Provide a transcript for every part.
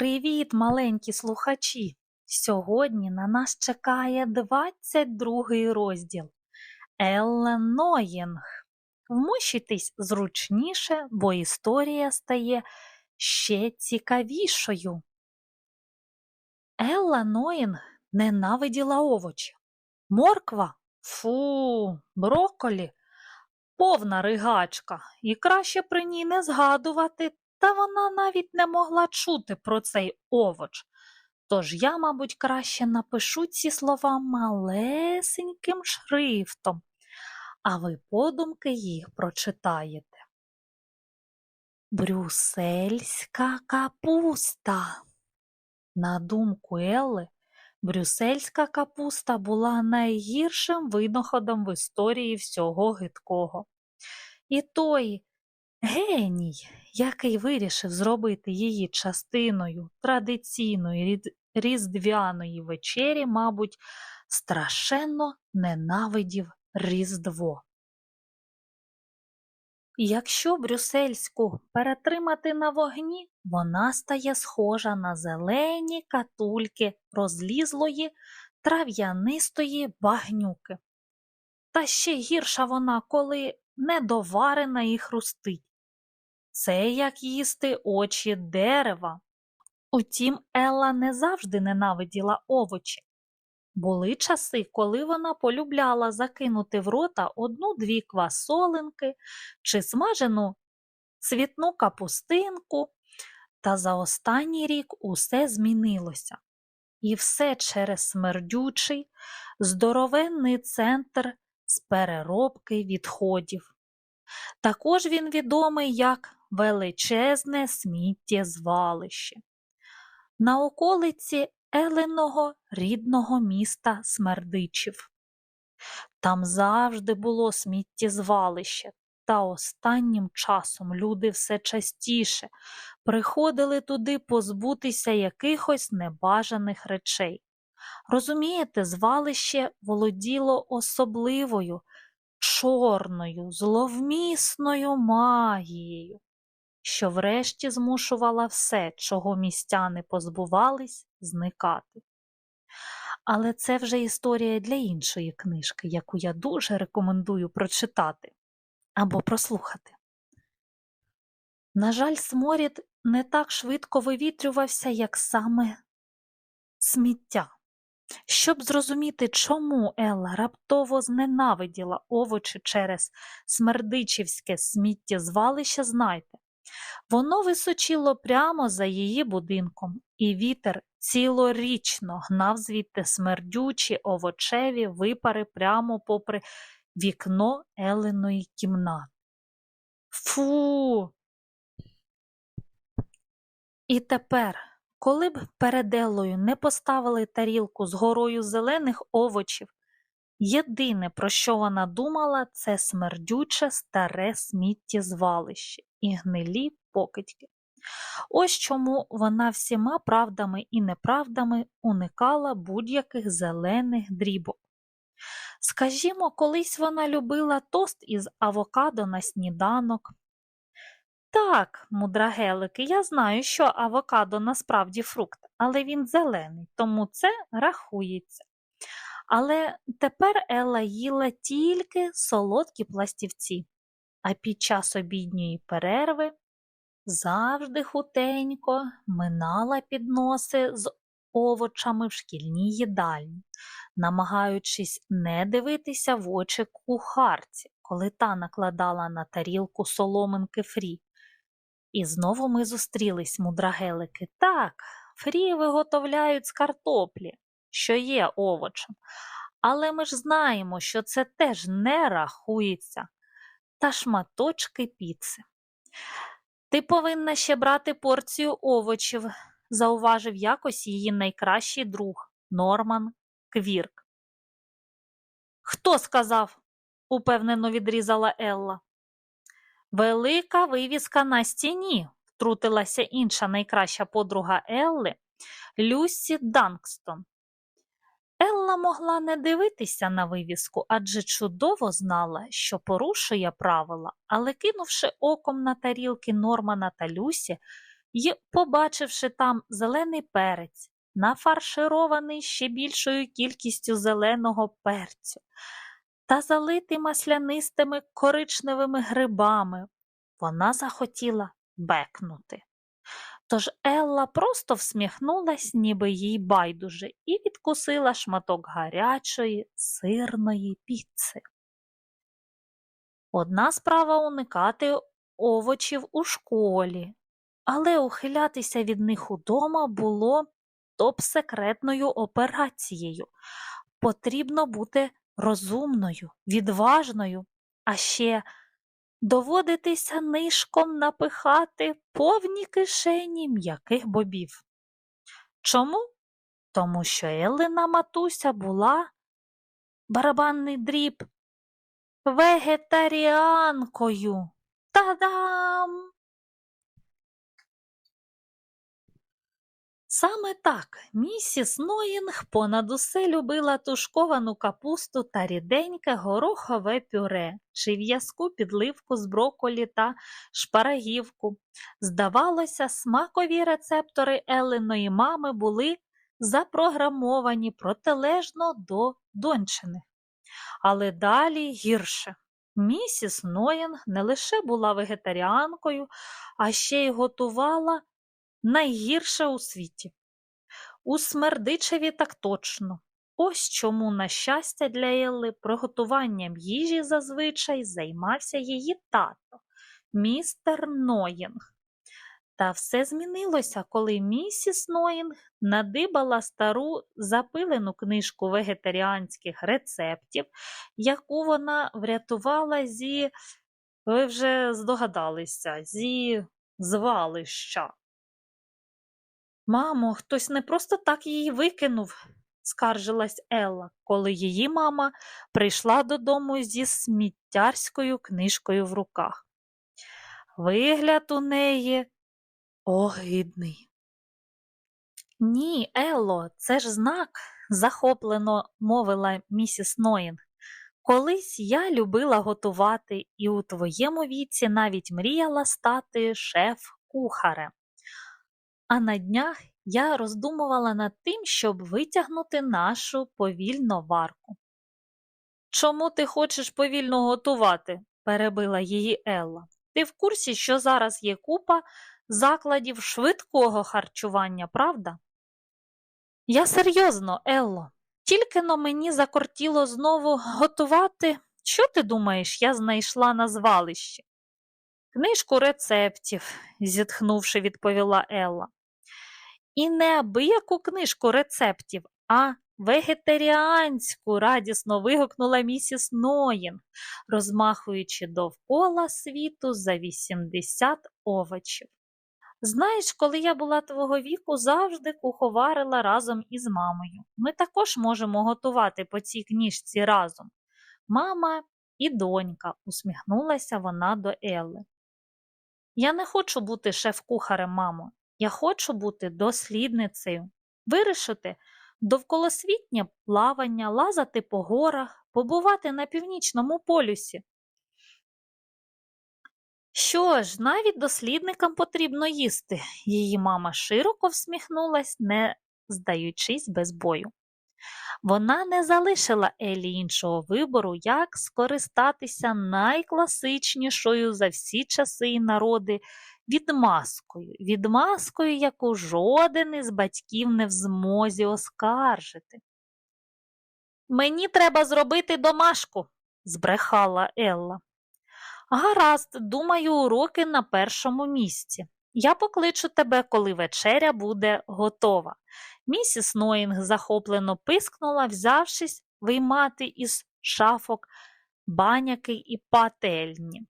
Привіт, маленькі слухачі! Сьогодні на нас чекає 22 розділ Елла Ноїнг. Вмощуйтесь зручніше, бо історія стає ще цікавішою. Елла Ноїнг ненавиділа овочі. Морква фу, брокколі повна ригачка, і краще при ній не згадувати, та вона навіть не могла чути про цей овоч. Тож я, мабуть, краще напишу ці слова малесеньким шрифтом, а ви подумки їх прочитаєте. Брюссельська капуста. На думку Елли, брюссельська капуста була найгіршим винаходом в історії всього гидкого. І той геній, який вирішив зробити її частиною традиційної різдвяної вечері, мабуть, страшенно ненавидів Різдво. Якщо брюссельську перетримати на вогні, вона стає схожа на зелені катульки розлізлої трав'янистої багнюки. Та ще гірша вона, коли недоварена і хрустить. Це як їсти очі дерева. Утім, Елла не завжди ненавиділа овочі. Були часи, коли вона полюбляла закинути в рота одну-дві квасолинки чи смажену цвітну капустинку, та за останній рік усе змінилося. І все через смердючий, здоровенний центр з переробки відходів. Також він відомий як величезне сміттєзвалище. На околиці Еленого рідного міста Смердичів. Там завжди було сміттєзвалище, та останнім часом люди все частіше приходили туди позбутися якихось небажаних речей. Розумієте, звалище володіло особливою, чорною, зловмісною магією, що врешті змушувала все, чого містяни позбувались, зникати. Але це вже історія для іншої книжки, яку я дуже рекомендую прочитати або прослухати. На жаль, сморід не так швидко вивітрювався, як саме сміття. Щоб зрозуміти, чому Елла раптово зненавиділа овочі через смердичівське сміттєзвалище, знайте, воно височило прямо за її будинком, і вітер цілорічно гнав звідти смердючі овочеві випари прямо попри вікно Еленої кімнати. Фу. І тепер, коли б перед Еллою не поставили тарілку з горою зелених овочів, єдине, про що вона думала, це смердюче старе сміттєзвалище і гнилі покидьки. Ось чому вона всіма правдами і неправдами уникала будь-яких зелених дрібок. Скажімо, колись вона любила тост із авокадо на сніданок. Так, мудрагелики, я знаю, що авокадо насправді фрукт, але він зелений, тому це рахується. Але тепер Елла їла тільки солодкі пластівці, а під час обідньої перерви завжди хутенько минала підноси з овочами в шкільній їдальні, намагаючись не дивитися в очі кухарці, коли та накладала на тарілку соломинки фрі. І знову ми зустрілись, мудрагелики. Так, фрі виготовляють з картоплі, що є овочем, але ми ж знаємо, що це теж не рахується, та шматочки піци. Ти повинна ще брати порцію овочів, зауважив якось її найкращий друг Норман Квірк. Хто сказав? упевнено відрізала Елла. Велика вивіска на стіні, втрутилася інша найкраща подруга Елли Люсі Данкстон. Елла могла не дивитися на вивіску, адже чудово знала, що порушує правила, але кинувши оком на тарілки Нормана та Люсі, й, побачивши там зелений перець, нафарширований ще більшою кількістю зеленого перцю та залитий маслянистими коричневими грибами, вона захотіла бекнути. Тож Елла просто всміхнулась, ніби їй байдуже, і відкусила шматок гарячої сирної піци. Одна справа уникати овочів у школі, але ухилятися від них удома було топ-секретною операцією. Потрібно бути розумною, відважною, а ще доводитися нишком напихати повні кишені м'яких бобів. Чому? Тому що Еллина матуся була барабанний дріб вегетаріанкою. Та-дам! Саме так місіс Ноїнг понад усе любила тушковану капусту та ріденьке горохове пюре чи в'язку підливку з броколі та шпарагівку. Здавалося, смакові рецептори Еленої мами були запрограмовані протилежно до дончиних. Але далі гірше. Місіс Ноїнг не лише була вегетаріанкою, а ще й готувала найгірше у світі. У Смердичеві так точно. Ось чому, на щастя для Елли, приготуванням їжі зазвичай займався її тато, містер Ноїнг. Та все змінилося, коли місіс Ноїнг надибала стару запилену книжку вегетаріанських рецептів, яку вона врятувала зі, ви вже здогадалися, зі звалища. Мамо, хтось не просто так її викинув, скаржилась Елла, коли її мама прийшла додому зі сміттярською книжкою в руках. Вигляд у неї огидний. Ні, Елло, це ж знак, захоплено мовила місіс Ноїнг. Колись я любила готувати і у твоєму віці навіть мріяла стати шеф-кухарем. А на днях я роздумувала над тим, щоб витягнути нашу повільну варку. Чому ти хочеш повільно готувати? перебила її Елла. Ти в курсі, що зараз є купа закладів швидкого харчування, правда? Я серйозно, Елло, тільки но мені закортіло знову готувати. Що ти думаєш, я знайшла на звалищі? Книжку рецептів, зітхнувши, відповіла Елла. І не абияку книжку рецептів, а вегетаріанську, радісно вигукнула місіс Ноїн, розмахуючи довкола світу за 80 овочів. Знаєш, коли я була твого віку, завжди куховарила разом із мамою. Ми також можемо готувати по цій книжці разом. Мама і донька, усміхнулася вона до Елли. Я не хочу бути шеф-кухарем, мамо. Я хочу бути дослідницею, вирішити довколосвітнє плавання, лазати по горах, побувати на північному полюсі. Що ж, навіть дослідникам потрібно їсти, її мама широко всміхнулась, не здаючись без бою. Вона не залишила Елі іншого вибору, як скористатися найкласичнішою за всі часи і народи відмазкою, відмазкою, яку жоден із батьків не в змозі оскаржити. Мені треба зробити домашку, збрехала Елла. Гаразд, думаю, уроки на першому місці. Я покличу тебе, коли вечеря буде готова. Місіс Ноїнг захоплено пискнула, взявшись виймати із шафок баняки і пательні.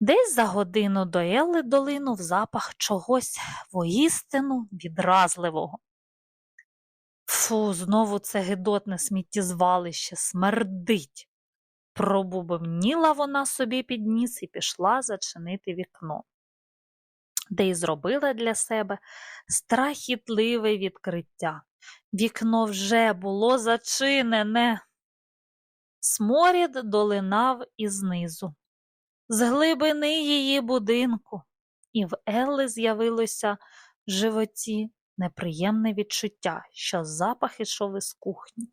Десь за годину до Елли долинув запах чогось воістину відразливого. Фу, знову це гидотне сміттєзвалище смердить. Пробубовніла вона собі під ніс і пішла зачинити вікно, де й зробила для себе страхітливе відкриття. Вікно вже було зачинене. Сморід долинав ізнизу з глибини її будинку. і в Елли з'явилося в животі неприємне відчуття, що запах ішов із кухні.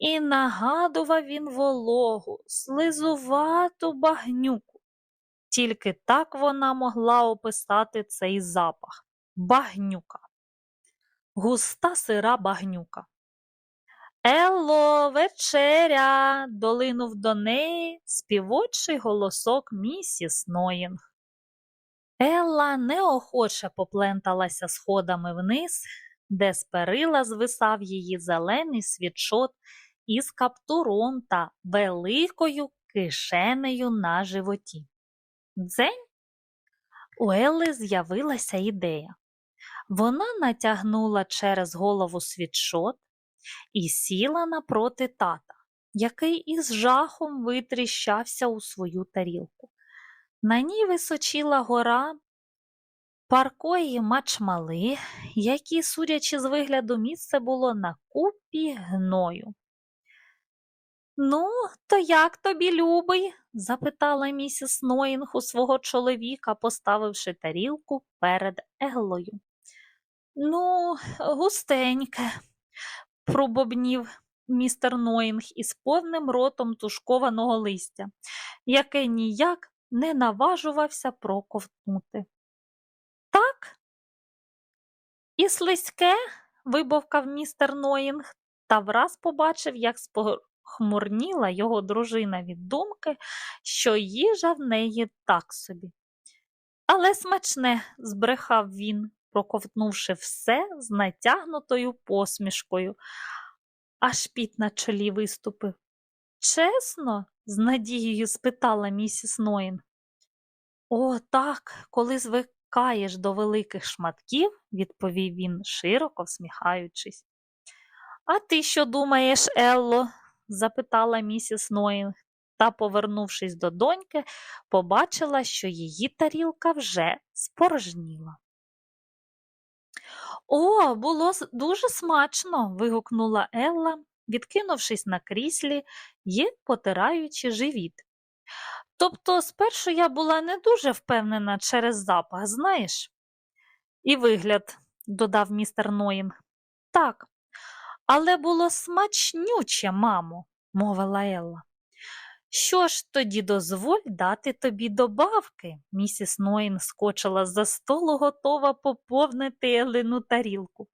І нагадував він вологу, слизувату багнюку. Тільки так вона могла описати цей запах багнюка. Густа сира багнюка. Елло, вечеря. долинув до неї співочий голосок місіс Ноїнг. Елла неохоче попленталася сходами вниз, де з перила звисав її зелений світшот із каптуром та великою кишенею на животі. Дзень у Елли з'явилася ідея. Вона натягнула через голову світшот і сіла напроти тата, який із жахом витріщався у свою тарілку. На ній височила гора паркої мачмали, які, судячи з вигляду, місце було на купі гною. Ну, то як тобі, любий? Запитала місіс Ноїнг у свого чоловіка, поставивши тарілку перед Еллою. Ну, густеньке, пробобнів містер Ноїнг із повним ротом тушкованого листя, яке ніяк не наважувався проковтнути. Так? І слизьке, вибовкав містер Ноїнг, та враз побачив, як спохмурніла його дружина від думки, що їжа в неї так собі. Але смачне, збрехав він, проковтнувши все з натягнутою посмішкою, аж піт на чолі виступив. Чесно? з надією спитала місіс Ноїн. О, так, коли звикаєш до великих шматків, відповів він, широко всміхаючись. А ти що думаєш, Елло? Запитала місіс Ноїнг, та, повернувшись до доньки, побачила, що її тарілка вже спорожніла. О, було дуже смачно. вигукнула Елла, відкинувшись на кріслі і потираючи живіт. Тобто, спершу я була не дуже впевнена через запах, знаєш? І вигляд, додав містер Ноїнг. Так, але було смачнюче, мамо, мовила Елла. Що ж тоді дозволь дати тобі добавки? Місіс Ноїн скочила за столу, готова поповнити Елину тарілку.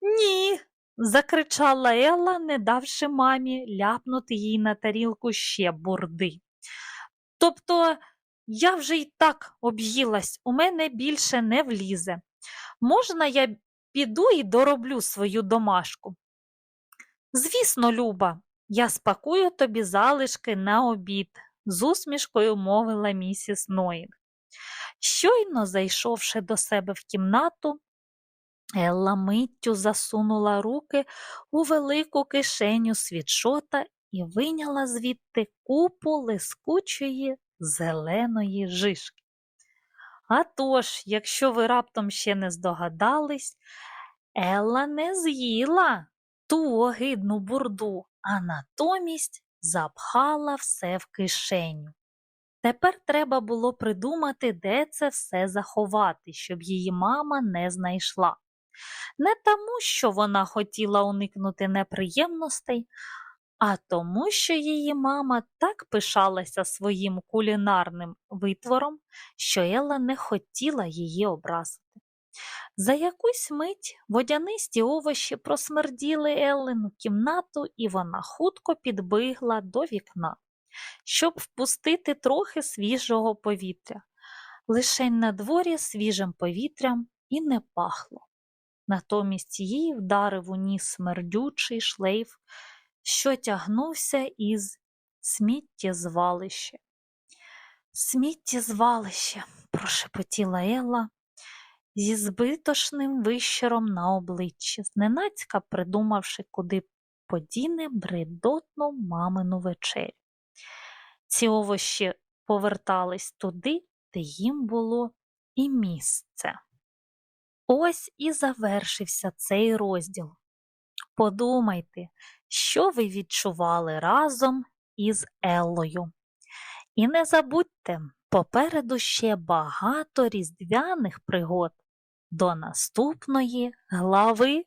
Ні, закричала Елла, не давши мамі ляпнути їй на тарілку ще бурди. Тобто я вже й так об'їлась, у мене більше не влізе. Можна, я піду і дороблю свою домашку? Звісно, Люба, я спакую тобі залишки на обід, з усмішкою мовила місіс Ноїнг. Щойно зайшовши до себе в кімнату, Елла миттю засунула руки у велику кишеню світшота і виняла звідти купу лискучої зеленої жишки. А тож, якщо ви раптом ще не здогадались, Елла не з'їла ту огидну бурду, а натомість запхала все в кишеню. Тепер треба було придумати, де це все заховати, щоб її мама не знайшла. Не тому, що вона хотіла уникнути неприємностей, а тому, що її мама так пишалася своїм кулінарним витвором, що Елла не хотіла її образити. За якусь мить водянисті овочі просмерділи Еллену кімнату, і вона хутко підбигла до вікна, щоб впустити трохи свіжого повітря. Лишень на дворі свіжим повітрям і не пахло. Натомість їй вдарив у ніс смердючий шлейф, що тягнувся із сміттєзвалища. Сміттєзвалище, прошепотіла Елла, зі збитошним вищером на обличчі, зненацька придумавши, куди подіне бредотну мамину вечерю. Ці овощі повертались туди, де їм було і місце. Ось і завершився цей розділ. Подумайте, що ви відчували разом із Еллою. І не забудьте, попереду ще багато різдвяних пригод до наступної глави.